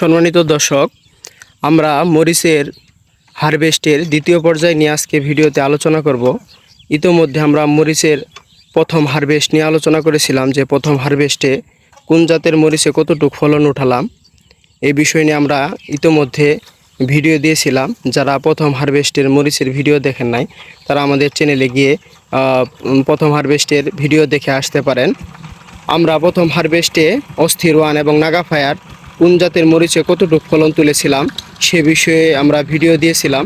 সম্মানিত দর্শক, আমরা মরিচের হারভেস্টের দ্বিতীয় পর্যায়ে নিয়ে আজকে ভিডিওতে আলোচনা করব। ইতোমধ্যে আমরা মরিচের প্রথম হারভেস্ট নিয়ে আলোচনা করেছিলাম যে প্রথম হারভেস্টে কোন জাতের মরিচে কতটুকু ফলন উঠালাম। এই বিষয় নিয়ে আমরা ইতোমধ্যে ভিডিও দিয়েছিলাম। যারা প্রথম হারভেস্টের মরিচের ভিডিও দেখেন নাই, তারা আমাদের চ্যানেলে গিয়ে প্রথম হারভেস্টের ভিডিও দেখে আসতে পারেন। আমরা প্রথম হারভেস্টে অস্থির ওয়ান এবং নাগা ফায়ার কোন জাতের মরিচে কতটুকু ফলন তুলেছিলাম সে বিষয়ে আমরা ভিডিও দিয়েছিলাম।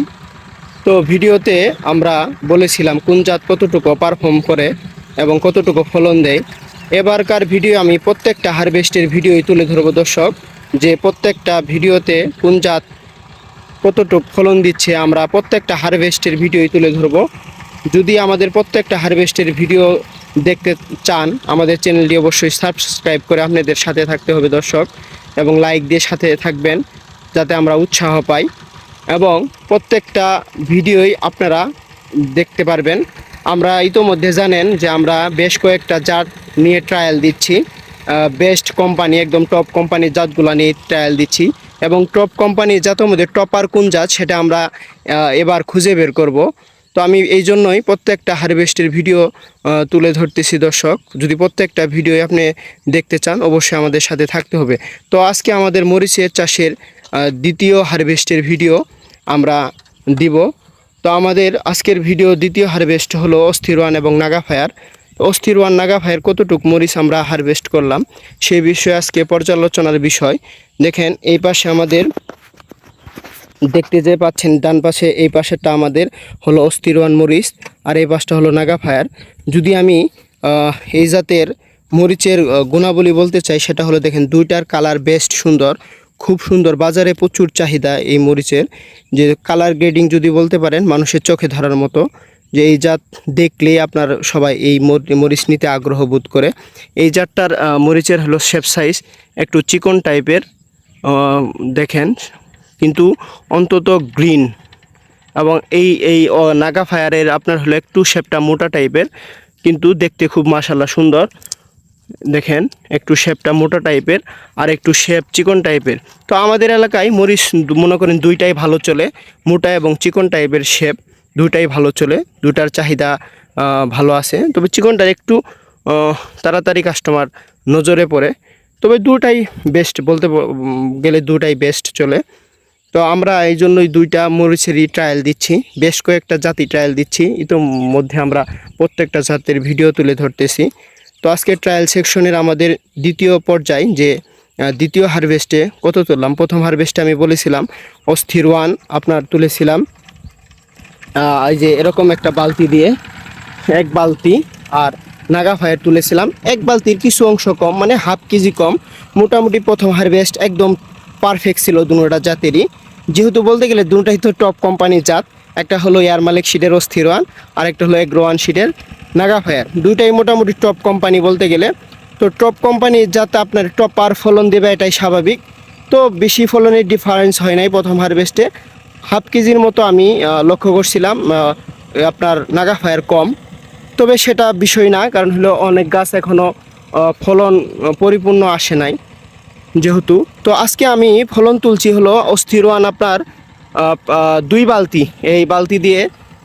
তো ভিডিওতে আমরা বলেছিলাম কোন জাত কতটুকু পারফর্ম করে এবং কতটুকু ফলন দেয়। এবারকার ভিডিও আমি প্রত্যেকটা হারভেস্টের ভিডিওই তুলে ধরবো দর্শক, যে প্রত্যেকটা ভিডিওতে কোন জাত কতটুকু ফলন দিচ্ছে আমরা প্রত্যেকটা হারভেস্টের ভিডিওই তুলে ধরবো। যদি আমাদের প্রত্যেকটা হারভেস্টের ভিডিও দেখতে চান, আমাদের চ্যানেলটি অবশ্যই সাবস্ক্রাইব করে আপনাদের সাথে থাকতে হবে দর্শক। এবং লাইক দিয়ে সাথে থাকবেন, যাতে আমরা উৎসাহ পাই। এবং প্রত্যেকটা ভিডিওই আপনারা দেখতে পারবেন। আমরা ইতোমধ্যে জানেন যে আমরা বেশ কয়েকটা জাত নিয়ে ট্রায়াল দিচ্ছি। বেস্ট কোম্পানি একদম টপ কোম্পানির জাতগুলো নিয়ে ট্রায়াল দিচ্ছি। এবং টপ কোম্পানির জাতের মধ্যে টপার কোন জাত, সেটা আমরা এবার খুঁজে বের করব। তো আমি এই জন্যই প্রত্যেকটা হারভেস্টের ভিডিও তুলে ধরতেছি দর্শক। যদি প্রত্যেকটা ভিডিও আপনি দেখতে চান, অবশ্যই আমাদের সাথে থাকতে হবে। তো আজকে আমাদের মরিচের চাষের দ্বিতীয় হারভেস্টের ভিডিও আমরা দিব। তো আমাদের আজকের ভিডিও দ্বিতীয় হারভেস্ট হলো অস্থির ওয়ান এবং Naga fire. Asthir one, Naga fire কতটুক মরিচ আমরা হারভেস্ট করলাম সেই বিষয়ে আজকে পর্যালোচনার বিষয়। দেখেন, এই পাশে আমাদের দেখতে যে পাচ্ছেন, ডান পাশে, এই পাশেরটা আমাদের হলো অস্থির ওয়ান মরিচ আর এই পাশটা হলো নাগা ফায়ার। যদি আমি এই জাতের মরিচের গুণাবলী বলতে চাই, সেটা হলো দেখেন, দুইটার কালার বেস্ট সুন্দর, খুব সুন্দর, বাজারে প্রচুর চাহিদা এই মরিচের। যে কালার গ্রেডিং যদি বলতে পারেন, মানুষের চোখে ধরার মতো, যে এই জাত দেখলেই আপনার সবাই এই মরিচ নিতে আগ্রহ বোধ করে। এই জাতটার মরিচের হলো শেপ সাইজ একটু চিকন টাইপের দেখেন কিন্তু অন্তত গ্রিন এবং এই এই নাগা ফায়ারের আপনার হলো একটু শেপটা মোটা টাইপের, কিন্তু দেখতে খুব মাসাল্লাহ সুন্দর। দেখেন, একটু শেপটা মোটা টাইপের আর একটু শেপ চিকন টাইপের। তো আমাদের এলাকায় মরিচ মনে করেন দুইটাই ভালো চলে, মোটা এবং চিকন টাইপের শেপ দুইটাই ভালো চলে দুটার চাহিদা ভালো আছে। তবে চিকনটার একটু তাড়াতাড়ি কাস্টমার নজরে পড়ে। তবে দুটাই বেস্ট বলতে গেলে দুটাই বেস্ট চলে। তো আমরা এই জন্যই দুইটা মরিচেরই ট্রায়াল দিচ্ছি। বেশ কয়েকটা জাতি ট্রায়াল দিচ্ছি। ইতোমধ্যে আমরা প্রত্যেকটা জাতের ভিডিও তুলে ধরতেছি। তো আজকে ট্রায়াল সেকশনের আমাদের দ্বিতীয় পর্যায় যে দ্বিতীয় হারভেস্টে কত তুললাম? প্রথম হারভেস্টে আমি বলেছিলাম, অস্থির ওয়ান আপনার তুলেছিলাম। এই যে এরকম একটা বালতি দিয়ে এক বালতি আর নাগা ফায়ার তুলেছিলাম। এক বালতির কিছু অংশ কম মানে হাফ কেজি কম। মোটামুটি প্রথম হারভেস্ট একদম পারফেক্ট ছিল দুটা জাতেরই। যেহেতু বলতে গেলে দুটাই তো টপ কোম্পানির জাত, একটা হলো এয়ার মালিক শিটের অস্থির ওয়ান আর একটা হলো এগ্রো ওয়ান শিটের নাগা ফায়ার দুইটাই মোটামুটি টপ কোম্পানি বলতে গেলে। তো টপ কোম্পানির যাতে আপনার টপ আর ফলন দেবে এটাই স্বাভাবিক। তো বেশি ফলনের ডিফারেন্স হয় নাই প্রথম হারভেস্টে হাফ কেজির মতো আমি লক্ষ্য করছিলাম আপনার নাগা ফায়ার কম। তবে সেটা বিষয় না, কারণ হলো অনেক গাছ এখনও ফলন পরিপূর্ণ আসে নাই। যেহেতু, তো আজকে আমি ফলন তুলছি হলো অস্থির আপনার দুই বালতি। এই বালতি দিয়ে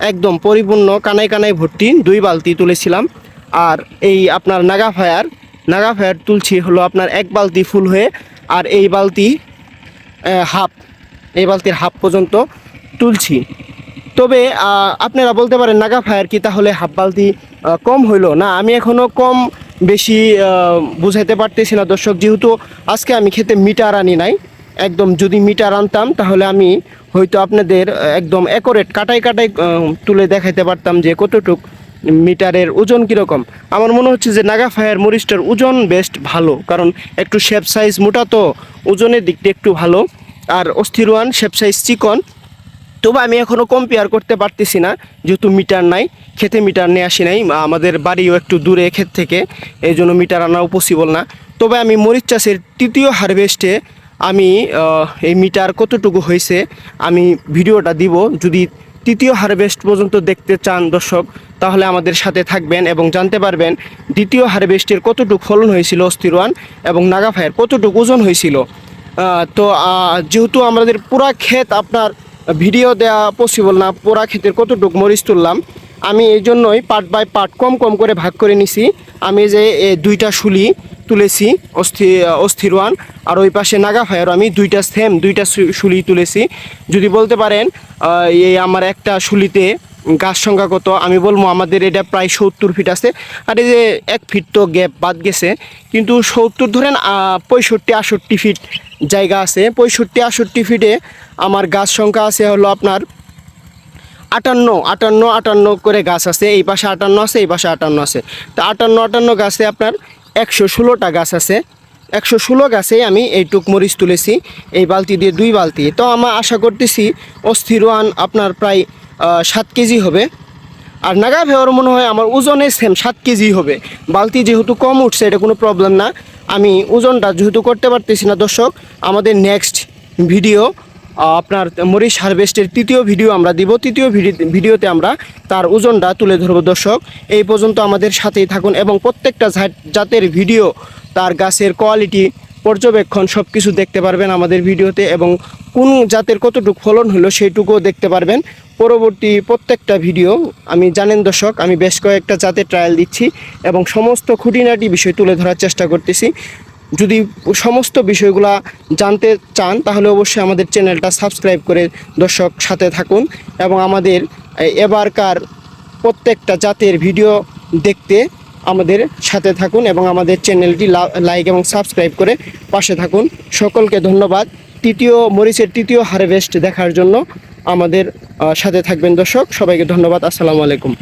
একদম পরিপূর্ণ কানাই কানাই ভর্তি দুই বালতি তুলেছিলাম। আর এই আপনার নাগা ফায়ার নাগা ফায়ার তুলছি হলো আপনার এক বালতি ফুল হয়ে, আর এই বালতি হাফ, এই বালতির হাফ পর্যন্ত তুলছি। তবে আপনারা বলতে পারেন নাগা ফায়ার কি তাহলে হাফ বালতি কম হইল? না, আমি এখনও কম বেশি বুঝাইতে পারতেছি না দর্শক, যেহেতু আজকে আমি খেতে মিটার আনি নাই, একদম যদি মিটার আনতাম, তাহলে আমি হয়তো আপনাদের একদম একরেট কাটাই কাটাই তুলে দেখাইতে পারতাম যে কতটুক মিটারের ওজন কীরকম। আমার মনে হচ্ছে যে নাগা ফায়ার মরিচটার ওজন বেস্ট ভালো, কারণ একটু শেপ সাইজ মোটা তো, ওজনের দিকটা একটু ভালো। আর অস্থির ওয়ান শেপ সাইজ চিকন তবু আমি এখনও কম্পেয়ার করতে পারতেছি না, যেহেতু মিটার নাই, খেতে মিটার নিয়ে আসি নাই আমাদের বাড়িও একটু দূরে ক্ষেত থেকে, এই জন্য মিটার আনাও পসিবল না। তবে আমি মরিচ চাষের তৃতীয় হারভেস্টে আমি এই মিটার কতটুকু হয়েছে, আমি ভিডিওটা দিব। যদি তৃতীয় হারভেস্ট পর্যন্ত দেখতে চান দর্শক, তাহলে আমাদের সাথে থাকবেন এবং জানতে পারবেন দ্বিতীয় হারভেস্টের কতটুকু ফলন হয়েছিল অস্থির ওয়ান এবং নাগা ফায়ার কতটুকু ওজন হয়েছিল। তো যেহেতু আমাদের পুরা ক্ষেত আপনার ভিডিও দেওয়া পসিবল না, পোড়া ক্ষেতের কতটুক মরিচ তুললাম, আমি এই জন্যই পার্ট বাই পার্ট কম কম করে ভাগ করে নিছি। আমি যে দুইটা শুলি তুলেছি, অস্থি, অস্থির ওয়ান, আর ওই পাশে নাগা ফায়ার আমি দুইটা সেম দুইটা শুলি তুলেছি। যদি বলতে পারেন এই আমার একটা শুলিতে গাছ সংখ্যা কত আমি বলব আমাদের এটা প্রায় সত্তর ফিট আছে। আর এই যে এক ফিট তো গ্যাপ বাদ গেছে, কিন্তু সত্তর ধরেন পঁয়ষট্টি আষট্টি ফিট জায়গা আছে। পঁয়ষট্টি আষট্টি ফিটে আমার গাছ সংখ্যা আছে হলো আপনার আটান্ন আটান্ন আটান্ন করে গাছ আছে। এই পাশে আটান্ন আছে, এই পাশে আটান্ন আছে। তো আটান্ন আটান্ন গাছে আপনার একশো ষোলোটা গাছ আছে। একশো ষোলো গাছে আমি এইটুক মরিচ তুলেছি, এই বালতি দিয়ে দুই বালতি। তো আমার আশা করতেছি অস্থির ওয়ান আপনার প্রায় সাত কেজি হবে। আর নাগা ভেওয়ার মনে হয় আমার ওজনে সেম সাত কেজি হবে। বালতি যেহেতু কম উঠছে, এটা কোনো প্রবলেম না। আমি ওজনটা যেহেতু করতে পারতেছি না, দর্শক, আমাদের নেক্সট ভিডিও আপনার মরিচ হারভেস্টের তৃতীয় ভিডিও আমরা দিব। তৃতীয় ভিডি- ভিডিওতে আমরা তার ওজনটা তুলে ধরবো, দর্শক। এই পর্যন্ত আমাদের সাথেই থাকুন এবং প্রত্যেকটা জাতের ভিডিও তার গাছের কোয়ালিটি পর্যবেক্ষণ সব কিছু দেখতে পারবেন আমাদের ভিডিওতে এবং কোন জাতের কতটুকু ফলন হলো সেইটুকুও দেখতে পারবেন। পরবর্তী প্রত্যেকটা ভিডিও, আমি জানেন দর্শক, আমি বেশ কয়েকটা জাতের ট্রায়াল দিচ্ছি এবং সমস্ত খুঁটিনাটি বিষয় তুলে ধরার চেষ্টা করতেছি। যদি সমস্ত বিষয়গুলা জানতে চান, তাহলে অবশ্যই আমাদের চ্যানেলটা সাবস্ক্রাইব করে দর্শক সাথে থাকুন এবং আমাদের এবারকার প্রত্যেকটা জাতের ভিডিও দেখতে আমাদের সাথে থাকুন এবং আমাদের চ্যানেলটি লাইক এবং সাবস্ক্রাইব করে পাশে থাকুন। সকলকে ধন্যবাদ। তৃতীয়, মরিচের তৃতীয় হারভেস্ট দেখার জন্য আমাদের সাথে থাকবেন দর্শক। সবাইকে ধন্যবাদ। আসসালামু আলাইকুম।